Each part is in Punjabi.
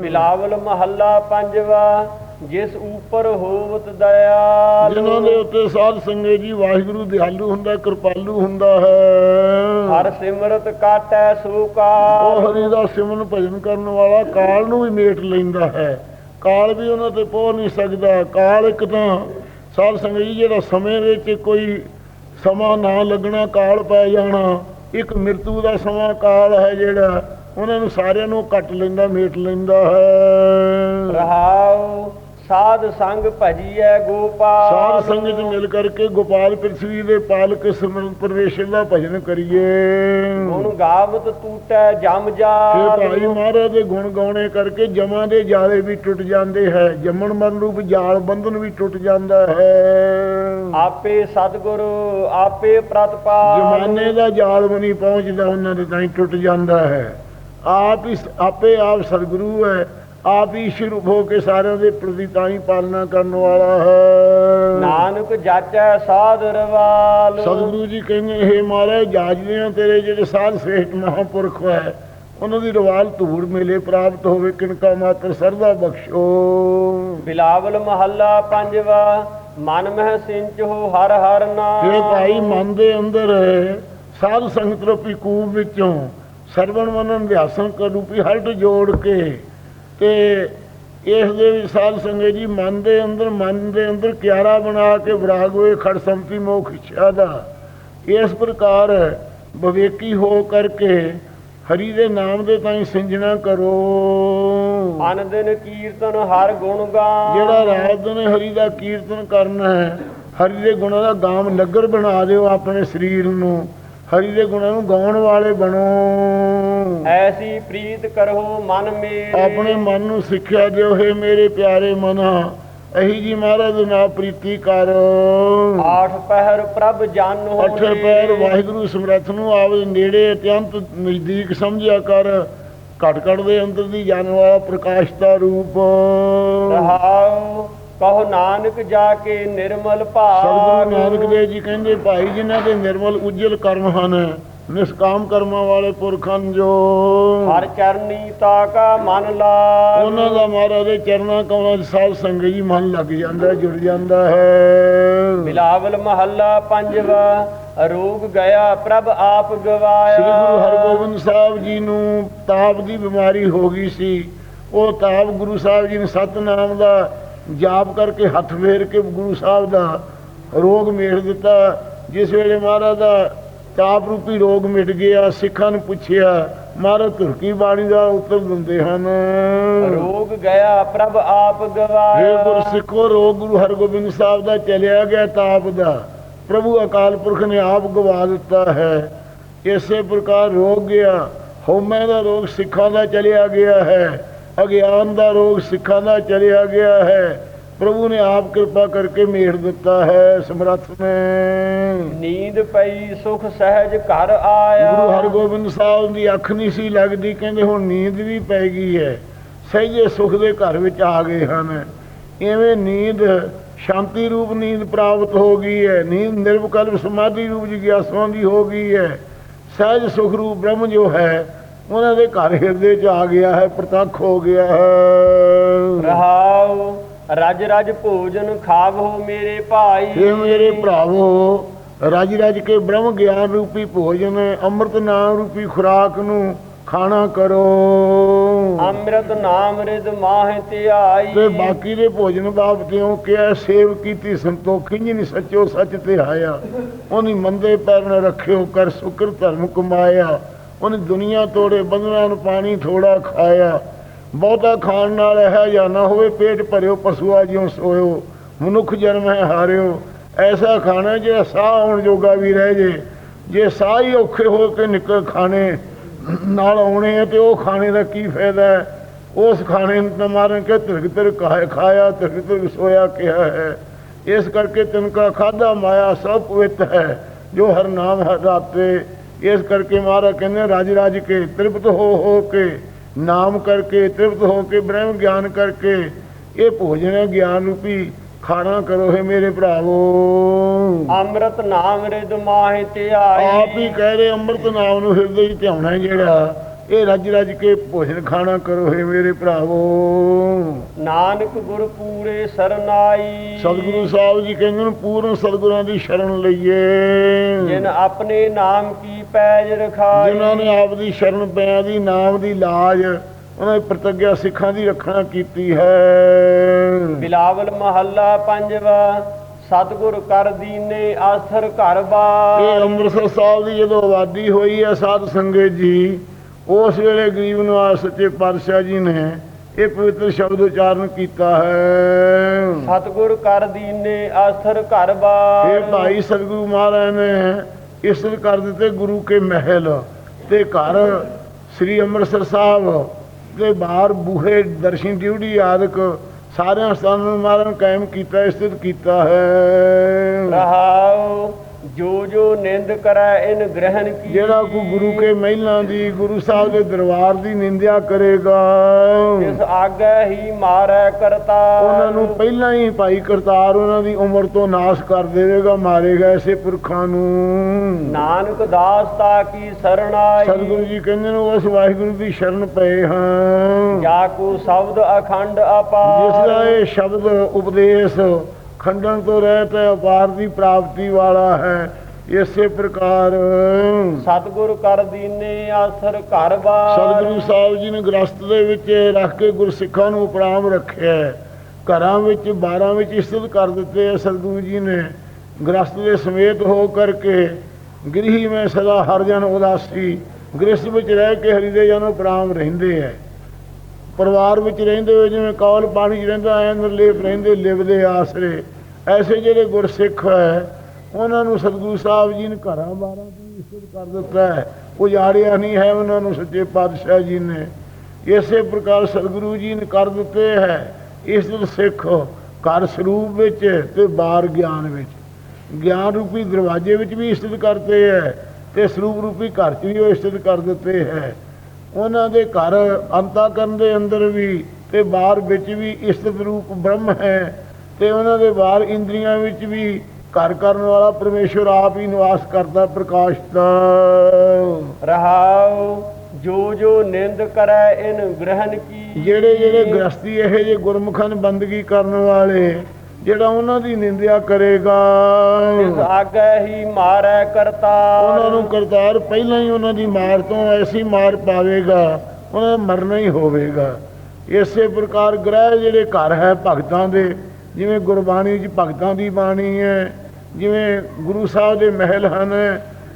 ਬਿਲਾਵਲ ਮਹੱਲਾ ਪੰਜਵਾ ਜਿਸ ਉਪਰ ਹੋਵਤ ਦਇਆਲ ਜਿਨ੍ਹਾਂ ਦੇ ਉੱਤੇ ਸਾਧ ਸੰਗਤ ਜੀ ਵਾਹਿਗੁਰੂ ਦਿਆਲੂ ਹੁੰਦਾ ਕਿਰਪਾਲੂ ਹੁੰਦਾ ਹੈ। ਹਰ ਸਿਮਰਤ ਕਾਟੈ ਉਹ ਸੂਕਾਰ ਹਰੀ ਦਾ ਸਿਮਰਨ ਭਜਨ ਕਰਨ ਵਾਲਾ ਕਾਲ ਨੂੰ ਵੀ ਮੇਟ ਲੈਂਦਾ ਹੈ। ਕਾਲ ਵੀ ਉਹਨਾਂ ਤੇ ਪਹੁੰਚ ਨਹੀਂ ਸਕਦਾ। ਕਾਲ ਇੱਕ ਤਾਂ ਸਾਧ ਸੰਗਤ ਜੀ ਜਿਹੜਾ ਸਮੇਂ ਵਿੱਚ ਕੋਈ ਸਮਾਂ ਨਾ ਲੱਗਣਾ ਕਾਲ ਪੈ ਜਾਣਾ ਇੱਕ ਮਿਰਤੂ ਦਾ ਸਮਾਂ ਕਾਲ ਹੈ ਜਿਹੜਾ ਉਹਨਾਂ ਨੂੰ ਸਾਰਿਆਂ ਨੂੰ ਕੱਟ ਲੈਂਦਾ ਮੇਟ ਲੈਂਦਾ ਹੈ। ਰਹਾਉ ਸਾਧ ਸੰਗ ਭਜੀਐ ਗੋਪਾਲ। ਸਾਧ ਸੰਗਤ ਮਿਲ ਕਰਕੇ ਗੋਪਾਲ ਪ੍ਰਿਥਵੀ ਦੇ ਪਾਲਕ ਸਿਮਰਨ ਪਰਮੇਸ਼ਰ ਦਾ ਭਜਨ ਕਰੀਏ। ਗੁਣ ਗਾਵਤ ਟੂਟੈ ਜਮ ਤੇ ਜਾਲ ਭਾਈ ਮਹਾਰਾਜ ਦੇ ਗੁਣ ਗਾਉਣੇ ਕਰਕੇ ਜਮਾਂ ਦੇ ਜਾਲੇ ਵੀ ਟੁੱਟ ਜਾਂਦੇ ਹੈ ਜੰਮਣ ਮਰਨ ਰੂਪ ਜਾਲ ਬੰਧਨ ਵੀ ਟੁੱਟ ਜਾਂਦਾ ਹੈ। ਆਪੇ ਸਤਿਗੁਰ ਆਪੇ ਪ੍ਰਤਪਾਲ। ਜਮਾਨੇ ਦਾ ਜਾਲ ਵੀ ਨਹੀਂ ਪਹੁੰਚਦਾ ਉਹਨਾਂ ਦੇ ਤਾਈਂ ਟੁੱਟ ਜਾਂਦਾ ਹੈ। ਆਪ ਹੀ ਆਪੇ ਆਪ ਸਤਿਗੁਰੂ ਹੈ ਆਪ ਹੀ ਸ਼ੁਰੂ ਹੋ ਕੇ ਸਾਰਿਆਂ ਦੇ ਪ੍ਰਤੀ ਤਾਂ ਹੀ ਪਾਲਣਾ ਕਰਨ ਵਾਲਾ ਹੈ। ਨਾਨਕ ਜਾਚੈ ਸਾਧ ਰਵਾਲ ਸਤਿਗੁਰੂ ਜੀ ਕਹਿੰਦੇ ਇਹ ਮਹਾਰਾਜ ਜਾਜਦੇ ਆ ਤੇਰੇ ਜਿਹੜੇ ਸਾਧ ਸ੍ਰੇਸ਼ਟ ਮਹਾਪੁਰਖ ਹੈ ਉਹਨਾਂ ਦੀ ਰਵਾਲ ਧੂੜ ਮੇਲੇ ਪ੍ਰਾਪਤ ਹੋਵੇ ਕਿਣਕਾ ਮਾਤਰ ਸਰਦਾ ਬਖਸ਼ੋ। ਬਿਲਾਵਲ ਮਹੱਲਾ ਪੰਜਵਾ ਮਨ ਮਹਿ ਸਿੰਚੋ ਹਰ ਹਰ ਨਾਮ। ਇਹ ਭਾਈ ਮਨ ਦੇ ਅੰਦਰ ਸਾਧ ਸੰਗਤ ਰੂਪੀ ਕੂਪ ਵਿੱਚੋਂ ਸਰਵਣ ਮਨਨ ਅਭਿਆਸਨ ਕਰੂਪੀ ਹਲਟ ਜੋੜ ਕੇ ਤੇ ਇਸ ਦੇ ਵਿੱਚ ਸਾਧ ਸੰਗਤ ਜੀ ਮਨ ਦੇ ਅੰਦਰ ਮਨ ਦੇ ਅੰਦਰ ਕਿਆਰਾ ਬਣਾ ਕੇ ਵਿਰਾਗ ਹੋਏ ਖੜ ਸੰਪਤੀ ਮੋਖ ਇੱਛਾ ਦਾ। ਇਸ ਪ੍ਰਕਾਰ ਵਿਵੇਕੀ ਹੋ ਕਰਕੇ ਹਰੀ ਦੇ ਨਾਮ ਦੇ ਤਾਈਂ ਸਿੰਜਣਾ ਕਰੋ। ਅਨ ਦਿਨ ਕੀਰਤਨ ਹਰ ਗੁਣ ਗਾਨ। ਜਿਹੜਾ ਰਾਤ ਦਿਨ ਹਰੀ ਦਾ ਕੀਰਤਨ ਕਰਨਾ ਹੈ ਹਰੀ ਦੇ ਗੁਣਾਂ ਦਾ ਗਾਮ ਨਗਰ ਬਣਾ ਦਿਓ ਆਪਣੇ ਸਰੀਰ ਨੂੰ। ਹਰੀ ਦੇ ਗੁਣਾਂ ਨੂੰ ਗਾਉਣ ਵਾਲੇ ਬਣੋ। ਐਸੀ ਪ੍ਰੀਤ ਕਰੋ ਮਨ ਮੇਰੇ। ਆਪਣੇ ਮਨ ਨੂੰ ਸਿੱਖਿਆ ਦਿਓ ਹੈ ਮੇਰੇ ਪਿਆਰੇ ਮਨਾ। ਅਹੀ ਜੀ ਮਹਾਰਾਜ ਨਾਲ ਪ੍ਰੀਤੀ ਕਰ। ਆਠ ਪਹਿਰ ਪ੍ਰਭ ਜਨ ਹੋ ਅੱਠੇ ਪੈਰ ਵਾਹਿਗੁਰੂ ਸਮਰੱਥ ਨੂੰ ਆਪਦੇ ਨੇੜੇ ਅਤਿਅੰਤ ਨਜ਼ਦੀਕ ਸਮਝਿਆ ਕਰ। ਘਟ ਘਟ ਦੇ ਅੰਦਰ ਦੀ ਜਾਣ ਵਾਲਾ ਪ੍ਰਕਾਸ਼ ਦਾ ਰੂਪ। ਰਹਾਉ ਕਹੋ ਨਾਨਕ ਜਾ ਕੇ ਨਿਰਮਲ ਭਾਵ ਸਤਿਗੁਰੂ ਨਾਨਕ ਦੇਵ ਜੀ ਕਹਿੰਦੇ ਭਾਈ ਜਿਨ੍ਹਾਂ ਦੇ ਨਿਰਮਲ ਉਜਲ ਕਰਮ ਹਨ ਨਿਸ਼ਕਾਮ ਕਰਮਾਂ ਵਾਲੇ ਪੁਰਖ ਜੋ। ਹਰ ਚਰਨੀ ਤਾਕਾ ਮਨ ਲਾ ਉਹਨਾਂ ਦਾ ਮਹਾਰਾਜ ਦੇ ਚਰਨਾਂ ਕਮਲਾਂ 'ਚ ਸਾਧ ਸੰਗਤ ਜੀ ਮਨ ਲੱਗ ਜਾਂਦਾ ਜੁੜ ਜਾਂਦਾ ਹੈ। ਬਿਲਾਵਲ ਮਹੱਲਾ ਪੰਜਵਾ ਰੋਗ ਗਿਆ ਪ੍ਰਭ ਆਪ ਸ੍ਰੀ ਗੁਰੂ ਗਵਾਇਆ ਹਰਗੋਬਿੰਦ ਸਾਹਿਬ ਜੀ ਨੂੰ ਤਾਪ ਦੀ ਬਿਮਾਰੀ ਹੋ ਗਈ ਸੀ। ਉਹ ਤਾਪ ਗੁਰੂ ਸਾਹਿਬ ਜੀ ਨੇ ਸਤਨਾਮ ਦਾ ਜਾਪ ਕਰਕੇ ਹੱਥ ਫੇਰ ਕੇ ਗੁਰੂ ਸਾਹਿਬ ਦਾ ਰੋਗ ਮੇਟ ਦਿੱਤਾ। ਜਿਸ ਵੇਲੇ ਮਹਾਰਾਜ ਦਾ ਤਾਪ ਰੂਪੀ ਰੋਗ ਮਿਟ ਗਿਆ ਸਿੱਖਾਂ ਨੂੰ ਪੁੱਛਿਆ ਮਹਾਰਾਜ ਤੁਰਕੀ ਬਾਣੀ ਦਾ ਉੱਤਰ ਦਿੰਦੇ ਹਨ? ਰੋਗ ਗਿਆ ਪ੍ਰਭ ਆਪ ਇਹ ਗਵਾਇਆ ਗੁਰਸਿੱਖੋ ਰੋਗ ਗੁਰੂ ਹਰਗੋਬਿੰਦ ਸਾਹਿਬ ਦਾ ਚਲਿਆ ਗਿਆ ਤਾਪ ਦਾ। ਪ੍ਰਭੂ ਅਕਾਲ ਪੁਰਖ ਨੇ ਆਪ ਗਵਾ ਦਿੱਤਾ ਹੈ। ਇਸੇ ਪ੍ਰਕਾਰ ਰੋਗ ਗਿਆ ਹਉਮੈ ਦਾ ਰੋਗ ਸਿੱਖਾਂ ਦਾ ਚਲਿਆ ਗਿਆ ਹੈ। ਅਗਿਆਨ ਦਾ ਰੋਗ ਸਿੱਖਾਂ ਦਾ ਚਲਿਆ ਗਿਆ ਹੈ। ਪ੍ਰਭੂ ਨੇ ਆਪ ਕਿਰਪਾ ਕਰਕੇ ਮੇੜ ਦਿੱਤਾ ਹੈ। ਸਮਰੱਥ ਨੇ। ਨੀਂਦ ਪਈ ਸੁਖ ਸਹਿਜ ਘਰ ਗੁਰੂ ਆਇਆ ਹਰਗੋਬਿੰਦ ਸਾਹਿਬ ਦੀ ਅੱਖ ਨਹੀਂ ਸੀ ਲੱਗਦੀ ਕਹਿੰਦੇ ਹੁਣ ਨੀਂਦ ਵੀ ਪੈ ਗਈ ਹੈ। ਸਹਿਜੇ ਸੁਖ ਦੇ ਘਰ ਵਿੱਚ ਆ ਗਏ ਹਨ। ਐਵੇਂ ਨੀਂਦ ਸ਼ਾਂਤੀ ਰੂਪ ਨੀਂਦ ਪ੍ਰਾਪਤ ਹੋ ਗਈ ਹੈ। ਨੀਂਦ ਨਿਰਵਕਲਪ ਸਮਾਧੀ ਰੂਪ ਜਿਗਿਆਸਾਂ ਦੀ ਹੋ ਗਈ ਹੈ। ਸਹਿਜ ਸੁਖ ਰੂਪ ਬ੍ਰਹਮ ਜੋ ਹੈ ਉਹਨਾਂ ਦੇ ਘਰ ਹਿਰਦੇ 'ਚ ਆ ਗਿਆ ਹੈ ਪ੍ਰਤੱਖ ਹੋ ਗਿਆ ਹੈ। ਰਹਾਉ ਰਜ ਰਜ ਭੋਜਨ ਖਾਵੋ ਮੇਰੇ ਭਾਈ। ਇਹ ਮੇਰੇ ਭਰਾਵੋ ਰਾਜ ਰਾਜ ਕੇ ਬ੍ਰਹਮ ਗਿਆਨ ਰੂਪੀ ਭੋਜਨ ਅੰਮ੍ਰਿਤ ਨਾਮ ਰੂਪੀ ਖੁਰਾਕ ਨੂੰ ਖਾਣਾ ਕਰੋ। ਅੰਮ੍ਰਿਤ ਨਾਮ ਰਿਦ ਮਾਹਿ ਧਿਆਈ। ਤੇ ਬਾਕੀ ਦੇ ਭੋਜਨ ਬਾਬਤਿਓ ਕਿਹਾ ਸੇਵ ਕੀਤੀ ਸੰਤੋਖੀ ਨਹੀਂ ਸੱਚੋ ਸੱਚ ਤੇ ਆਇਆ। ਉਹਨੀ ਮੰਦੇ ਪੈਰ ਨ ਰੱਖਿਓ ਕਰ ਸੁਕਰ ਧਰਮ ਕਮਾਇਆ। ਉਹਨੇ ਦੁਨੀਆ ਤੋੜੇ ਬੰਦਨਾਂ ਨੂੰ ਪਾਣੀ ਥੋੜਾ ਖਾਇਆ। ਬਹੁਤਾ ਖਾਣ ਨਾਲ ਇਹ ਜਾਂ ਨਾ ਹੋਵੇ, ਪੇਟ ਭਰਿਓ, ਪਸ਼ੂਆ ਜਿਉ ਸੋਇਓ, ਮਨੁੱਖ ਜਨਮ ਹੈ ਹਾਰਿਓ। ਐਸਾ ਖਾਣਾ ਜਿਹੜਾ ਸਾਹ ਆਉਣ ਜੋਗਾ ਵੀ ਰਹਿ ਜੇ ਜੇ ਸਾਹ ਹੀ ਔਖੇ ਹੋ ਕੇ ਨਿਕਲ ਖਾਣੇ ਨਾਲ ਆਉਣੇ ਆ, ਤੇ ਉਹ ਖਾਣੇ ਦਾ ਕੀ ਫਾਇਦਾ ਹੈ? ਉਸ ਖਾਣੇ ਨੂੰ ਤਾਂ ਮਾਰਨ ਕੇ ਤਿਰਕ ਤਿਰਕ ਖਾਇਆ ਖਾਇਆ ਤਿਰਕ ਤਿਰਕ ਸੋਇਆ ਕਿਹਾ ਹੈ। ਇਸ ਕਰਕੇ ਤਿਨਕਾ ਖਾਦਾ ਮਾਇਆ ਸਭ ਪਵਿੱਤ ਹੈ, ਜੋ ਹਰ ਨਾਮ ਹੈ ਰਾਤੇ ਇਸ ਕਰਕੇ ਮਹਾਰਾ ਕਹਿੰਦੇ ਰਾਜ ਰਾਜ ਕੇ ਤ੍ਰਿਪਤ ਹੋ ਹੋ ਕੇ ਨਾਮ ਕਰਕੇ ਤ੍ਰਿਪਤ ਹੋ ਕੇ ਬ੍ਰਹਮ ਗਿਆਨ ਕਰਕੇ ਇਹ ਭੋਜਨ ਹੈ ਗਿਆਨ ਰੂਪੀ ਖਾਣਾ ਕਰੋ ਹੈ ਮੇਰੇ ਭਰਾਵੋ। ਅੰਮ੍ਰਿਤ ਨਾਮ ਰਿਦ ਮਾਹਿ ਧਿਆਈ ਆਪ ਹੀ ਕਹਿ ਰਹੇ ਅੰਮ੍ਰਿਤ ਨਾਮ ਨੂੰ ਹਿਰਦੇ 'ਚ ਧਿਆਉਣਾ ਜਿਹੜਾ ਇਹ ਰੱਜ ਰੱਜ ਕੇ ਭੋਜਨ ਖਾਣਾ ਕਰੋ ਹੈ ਮੇਰੇ ਭਰਾਵੋ। ਨਾਨਕ ਗੁਰ ਪੂਰੇ ਸਰਨਾਈ। ਸਤਿਗੁਰੂ ਸਾਹਿਬ ਜੀ ਕਹਿੰਦੇ ਨੇ ਪੂਰਨ ਸਤਿਗੁਰਾਂ ਦੀ ਸ਼ਰਨ ਲਈਏ। ਜਿਨ ਆਪਣੇ ਨਾਮ ਕੀ ਪੈਜ ਰਖਾਈ। ਜਿਨ੍ਹਾਂ ਨੇ ਆਪ ਦੀ ਸ਼ਰਨ ਪਿਆ ਦੀ ਨਾਮ ਦੀ ਲਾਜ ਉਹਨਾਂ ਦੀ ਪ੍ਰਤੱਗਿਆ ਸਿੱਖਾਂ ਦੀ ਰੱਖਣਾ ਕੀਤੀ ਹੈ। ਬਿਲਾਵਲ ਮਹੱਲਾ ਪੰਜਵਾ ਸਤਿਗੁਰ ਕਰ ਦੀਨੇ ਆਸਰ ਘਰ ਬਾਰ ਇਹ ਅੰਮ੍ਰਿਤਸਰ ਸਾਹਿਬ ਦੀ ਜਦੋਂ ਆਬਾਦੀ ਹੋਈ ਹੈ ਸਾਧ ਸੰਗਤ ਜੀ ਉਸ ਵੇਲੇ ਗਰੀਬ ਨਿਵਾਸ ਸੱਚੇ ਪਾਤਸ਼ਾਹ ਜੀ ਨੇ ਇਹ ਪਵਿੱਤਰ ਸ਼ਬਦ ਉਚਾਰਨ ਕੀਤਾ ਹੈ। ਸਤਿਗੁਰ ਕਰ ਦੀਨੇ ਆਸਰ ਘਰ ਬਾਰ ਇਹ ਭਾਈ ਸਤਿਗੁਰੂ ਮਹਾਰਾਜ ਨੇ ਇਸ ਕਰ ਦਿੱਤੇ ਗੁਰੂ ਕੇ ਮਹਿਲ ਤੇ ਘਰ ਸ੍ਰੀ ਅੰਮ੍ਰਿਤਸਰ ਸਾਹਿਬ ਦੇ ਬਾਹਰ ਬੂਹੇ ਦਰਸ਼ਨ ਡਿਊਟੀ ਆਦਿਕ ਸਾਰਿਆਂ ਸਥਾਨਾਂ ਨੂੰ ਮਾਰਨ ਕਾਇਮ ਕੀਤਾ ਸਥਿਤ ਕੀਤਾ ਹੈ। ਰਹਾਉ। ਜੋ ਜੋ ਨਿੰਦ ਕਰੈ ਇਨ ਗ੍ਰਹਿਣ ਕੀ ਜਿਹੜਾ ਕੋ ਗੁਰੂ ਕੇ ਮਹਿਲਾਂ ਦੀ ਗੁਰੂ ਸਾਹਿਬ ਦੇ ਦਰਬਾਰ ਦੀ ਨਿੰਦਿਆ ਕਰੇਗਾ। ਜਿਸ ਆਗੇ ਹੀ ਮਾਰੈ ਕਰਤਾ। ਉਹਨਾਂ ਨੂੰ ਪਹਿਲਾਂ ਹੀ ਭਾਈ ਕਰਤਾਰ ਉਹਨਾਂ ਦੀ ਉਮਰ ਤੋਂ ਨਾਸ਼ ਕਰ ਦੇਵੇਗਾ ਮਾਰੇਗਾ ਐਸੇ ਪੁਰਖਾਂ ਨੂੰ। ਨਾਨਕ ਦਾਸ ਤਾ ਕੀ ਸਰਣਾਈ। ਸਤਿਗੁਰੂ ਜੀ ਕਹਿੰਦੇ ਨੇ ਉਸ ਵਾਹਿਗੁਰੂ ਦੀ ਸ਼ਰਨ ਪਏ ਹਾਂ ਜਾ ਕੋ ਸ਼ਬਦ ਅਖੰਡ ਜਿਸ ਅਪਾਰ ਦਾ ਇਹ ਸ਼ਬਦ ਉਪਦੇਸ਼ ਖੰਡਨ ਤੋਂ ਰਹਿਤ ਹੈ ਅਪਾਰ ਦੀ ਪ੍ਰਾਪਤੀ ਵਾਲਾ ਹੈ। ਇਸੇ ਪ੍ਰਕਾਰ ਸਤਿਗੁਰ ਕਰ ਦੀਨੇ ਆਸਰ ਘਰ ਬਾਰ। ਸਤਿਗੁਰੂ ਸਾਹਿਬ ਜੀ ਨੇ ਗ੍ਰਸਤ ਦੇ ਵਿੱਚ ਰੱਖ ਕੇ ਗੁਰਸਿੱਖਾਂ ਨੂੰ ਉਪਰਾਮ ਰੱਖਿਆ। ਘਰਾਂ ਵਿੱਚ ਬਾਰਾਂ ਵਿੱਚ ਇਸਤਤ ਕਰ ਦਿੱਤੇ ਹੈ ਸਤਿਗੁਰੂ ਜੀ ਨੇ। ਗ੍ਰਸਤ ਦੇ ਸਮੇਤ ਹੋ ਕਰਕੇ ਗ੍ਰਹੀ ਮੈਂ ਸਦਾ ਹਰ ਜਨ ਉਦਾਸੀ ਗ੍ਰਸਤ ਵਿੱਚ ਰਹਿ ਕੇ ਹਰੀਦੇ ਜਨ ਉਪਰਾਮ ਰਹਿੰਦੇ ਹੈ। ਪਰਿਵਾਰ ਵਿੱਚ ਰਹਿੰਦੇ ਹੋਏ ਜਿਵੇਂ ਕੌਲ ਪਾਣੀ 'ਚ ਰਹਿੰਦਾ ਐ ਨਿਰਲੇਪ ਰਹਿੰਦੇ, ਲਿਵਦੇ ਆਸਰੇ। ਐਸੇ ਜਿਹੜੇ ਗੁਰਸਿੱਖ ਹੈ, ਉਹਨਾਂ ਨੂੰ ਸਤਿਗੁਰੂ ਸਾਹਿਬ ਜੀ ਨੇ ਘਰਾਂ ਬਾਰਾਂ ਦੀ ਇੱਜ਼ਤ ਕਰ ਦਿੱਤਾ ਹੈ। ਉਜਾੜਿਆ ਨਹੀਂ ਹੈ ਉਹਨਾਂ ਨੂੰ, ਸੱਚੇ ਪਾਤਸ਼ਾਹ ਜੀ ਨੇ। ਇਸੇ ਪ੍ਰਕਾਰ ਸਤਿਗੁਰੂ ਜੀ ਨੇ ਕਰ ਦਿੱਤੇ ਹੈ ਇੱਜ਼ਤ ਸਿੱਖ ਘਰ ਸਰੂਪ ਵਿੱਚ ਤੇ ਬਾਹਰ ਗਿਆਨ ਵਿੱਚ। ਗਿਆਨ ਰੂਪੀ ਦਰਵਾਜ਼ੇ ਵਿੱਚ ਵੀ ਇੱਜ਼ਤ ਕਰਤੇ ਹੈ ਤੇ ਸਰੂਪ ਰੂਪੀ ਘਰ 'ਚ ਵੀ ਉਹ ਇੱਜ਼ਤ ਕਰ ਦਿੱਤੇ ਹੈ। ਉਹਨਾਂ ਦੇ ਘਰ ਅੰਤਾਕਰਨ ਦੇ ਅੰਦਰ ਵੀ ਤੇ ਬਾਹਰ ਵਿੱਚ ਵੀ ਇਸਤ ਰੂਪ ਬ੍ਰਹਮ ਹੈ ਤੇ ਉਹਨਾਂ ਦੇ ਬਾਹਰ ਇੰਦਰੀਆਂ ਵਿੱਚ ਵੀ ਘਰ ਕਰਨ ਵਾਲਾ ਪਰਮੇਸ਼ਵਰ ਆਪ ਹੀ ਨਿਵਾਸ ਕਰਦਾ ਪ੍ਰਕਾਸ਼ ਦਾ ਰਹਾਉ ਜੋ ਜੋ ਨਿੰਦ ਕਰੈ ਇਨ ਗ੍ਰਹਿਣ ਕੀ। ਜਿਹੜੇ ਜਿਹੜੇ ਗ੍ਰਸਤੀ ਇਹ ਜੇ ਗੁਰਮੁਖਾਂ ਦੀ ਬੰਦਗੀ ਕਰਨ ਵਾਲੇ ਜਿਹੜਾ ਉਹਨਾਂ ਦੀ ਨਿੰਦਿਆ ਕਰੇਗਾ। ਜਿਸ ਆਗੇ ਹੀ ਮਾਰੈ ਕਰਤਾ। ਉਹਨਾਂ ਨੂੰ ਕਰਤਾਰ ਪਹਿਲਾਂ ਹੀ ਉਹਨਾਂ ਦੀ ਮਾਰ ਤੋਂ ਐਸੀ ਮਾਰ ਪਾਵੇਗਾ ਉਹਨਾਂ ਮਰਨਾ ਹੀ ਹੋਵੇਗਾ। ਇਸੇ ਪ੍ਰਕਾਰ ਗ੍ਰਹਿ ਜਿਹੜੇ ਘਰ ਹੈ ਭਗਤਾਂ ਦੇ ਜਿਵੇਂ ਗੁਰਬਾਣੀ 'ਚ ਭਗਤਾਂ ਦੀ ਬਾਣੀ ਹੈ ਜਿਵੇਂ ਗੁਰੂ ਸਾਹਿਬ ਦੇ ਮਹਿਲ ਹਨ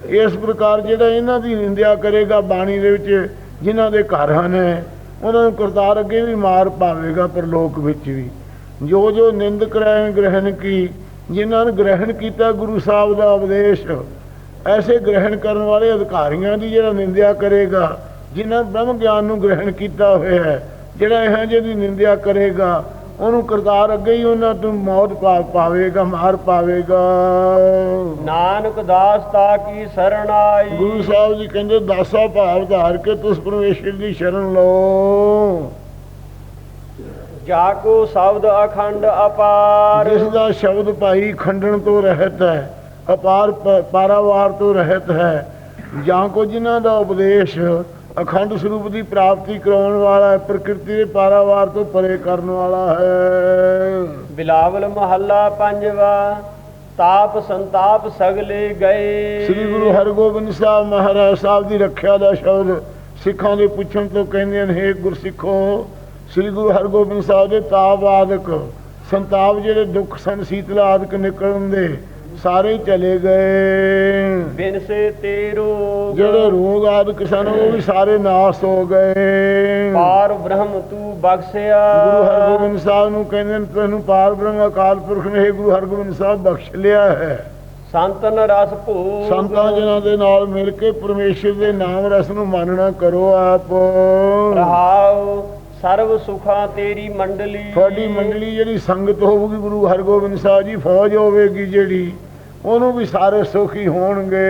ਇਸ ਪ੍ਰਕਾਰ ਜਿਹੜਾ ਇਹਨਾਂ ਦੀ ਨਿੰਦਿਆ ਕਰੇਗਾ ਬਾਣੀ ਦੇ ਵਿੱਚ ਜਿਨ੍ਹਾਂ ਦੇ ਘਰ ਹਨ ਉਹਨਾਂ ਨੂੰ ਕਰਤਾਰ ਅੱਗੇ ਵੀ ਮਾਰ ਪਾਵੇਗਾ ਪਰਲੋਕ ਵਿੱਚ ਵੀ। ਜੋ ਜੋ ਨਿੰਦ ਕਰੈ ਗ੍ਰਹਿਣ ਕੀ ਜਿਨ੍ਹਾਂ ਨੇ ਗ੍ਰਹਿਣ ਕੀਤਾ ਗੁਰੂ ਸਾਹਿਬ ਦਾ ਉਪਦੇਸ਼ ਐਸੇ ਗ੍ਰਹਿਣ ਕਰਨ ਵਾਲੇ ਅਧਿਕਾਰੀਆਂ ਦੀ ਜਿਹੜਾ ਨਿੰਦਿਆ ਕਰੇਗਾ ਜਿਨ੍ਹਾਂ ਬ੍ਰਹਮ ਗਿਆਨ ਨੂੰ ਗ੍ਰਹਿਣ ਕੀਤਾ ਹੋਇਆ ਹੈ ਜਿਹੜਾ ਇਹ ਜਿਹੀ ਨਿੰਦਿਆ ਕਰੇਗਾ ਉਹਨੂੰ ਕਰਤਾਰ ਅੱਗੇ ਹੀ ਉਹਨਾਂ ਤੋਂ ਮੌਤ ਪਾ ਪਾਵੇਗਾ ਮਾਰ ਪਾਵੇਗਾ। ਨਾਨਕ ਦਾਸ ਤਾ ਕੀ ਸਰਣਾਈ ਗੁਰੂ ਸਾਹਿਬ ਜੀ ਕਹਿੰਦੇ ਦਾਸਾ ਭਾਵ ਧਾਰ ਕੇ ਤੁਸ ਪਰਮੇਸ਼ਰ ਦੀ ਸ਼ਰਨ ਲਓ। ਜਾ ਕੋ ਸ਼ਬਦ ਅਖੰਡ ਅਪਾਰ। ਜਿਸ ਦਾ ਸ਼ਬਦ ਭਾਈ ਖੰਡਨ ਤੋਂ ਰਹਿਤ ਹੈ ਅਪਾਰ ਪਾਰਾਵਾਰ ਤੋਂ ਰਹਿਤ ਹੈ ਜਾਂ ਕੋ ਜਿਨ੍ਹਾਂ ਦਾ ਉਪਦੇਸ਼ ਅਖੰਡ ਸਰੂਪ ਦੀ ਪ੍ਰਾਪਤੀ ਕਰਾਉਣ ਵਾਲਾ ਹੈ ਪ੍ਰਕਿਰਤੀ ਦੇ ਪਾਰਾਵਾਰ ਤੋਂ ਪਰੇ ਕਰਨ ਵਾਲਾ ਹੈ। ਬਿਲਾਵਲ ਮਹੱਲਾ ਪੰਜਵਾ ਤਾਪ ਸੰਤਾਪ ਸਗਲੇ ਗਏ। ਸ੍ਰੀ ਗੁਰੂ ਹਰਗੋਬਿੰਦ ਸਾਹਿਬ ਮਹਾਰਾਜ ਸਾਹਿਬ ਦੀ ਰੱਖਿਆ ਦਾ ਸ਼ਬਦ ਸਿੱਖਾਂ ਦੇ ਪੁੱਛਣ ਤੋਂ ਕਹਿੰਦੇ ਨੇ ਹੇ ਗੁਰਸਿੱਖੋ ਸ੍ਰੀ ਗੁਰੂ ਹਰਗੋਬਿੰਦ ਸਾਹਿਬ ਦੇ ਤਾਪ ਆਦਿਕ ਸੰਤਾਪ ਜਿਹੜੇ ਦੁੱਖ ਸਨ ਸੀਤਲਾ ਆਦਿਕ ਨਿਕਲਣ ਦੇ ਸਾਰੇ ਚਲੇ ਗਏ। ਬਿਨ ਸੇ ਤੇਰੋ ਜਿਹੜੇ ਰੋਗ ਆਦਿਕ ਸਨ ਉਹ ਵੀ ਸਾਰੇ ਨਾਸ ਹੋ ਗਏ। ਪਾਰ ਬ੍ਰਹਮ ਤੂੰ ਬਖਸ਼ਿਆ। ਗੁਰੂ ਹਰਗੋਬਿੰਦ ਸਾਹਿਬ ਨੂੰ ਕਹਿੰਦੇ ਨੇ ਤੈਨੂੰ ਪਾਰ ਬ੍ਰਹਮ ਅਕਾਲ ਪੁਰਖ ਨੇ ਗੁਰੂ ਹਰਗੋਬਿੰਦ ਸਾਹਿਬ ਬਖਸ਼ ਲਿਆ ਹੈ। ਸੰਤਨ ਰਸ ਭੋਗ। ਸੰਤਾਂ ਜਨਾਂ ਦੇ ਨਾਲ ਮਿਲ ਕੇ ਪਰਮੇਸ਼ਰ ਦੇ ਨਾਮ ਰਸ ਨੂੰ ਮੰਨਣਾ ਕਰੋ ਆਪ। ਰਹਾਉ ਸਰਬ ਸੁਖਾਂ ਤੇਰੀ ਮੰਡਲੀ। ਤੁਹਾਡੀ ਮੰਡਲੀ ਜਿਹੜੀ ਸੰਗਤ ਹੋਊਗੀ ਗੁਰੂ ਹਰਗੋਬਿੰਦ ਸਾਹਿਬ ਜੀ ਫੌਜ ਹੋਵੇਗੀ ਜਿਹੜੀ ਉਹਨੂੰ ਵੀ ਸਾਰੇ ਸੁਖੀ ਹੋਣਗੇ।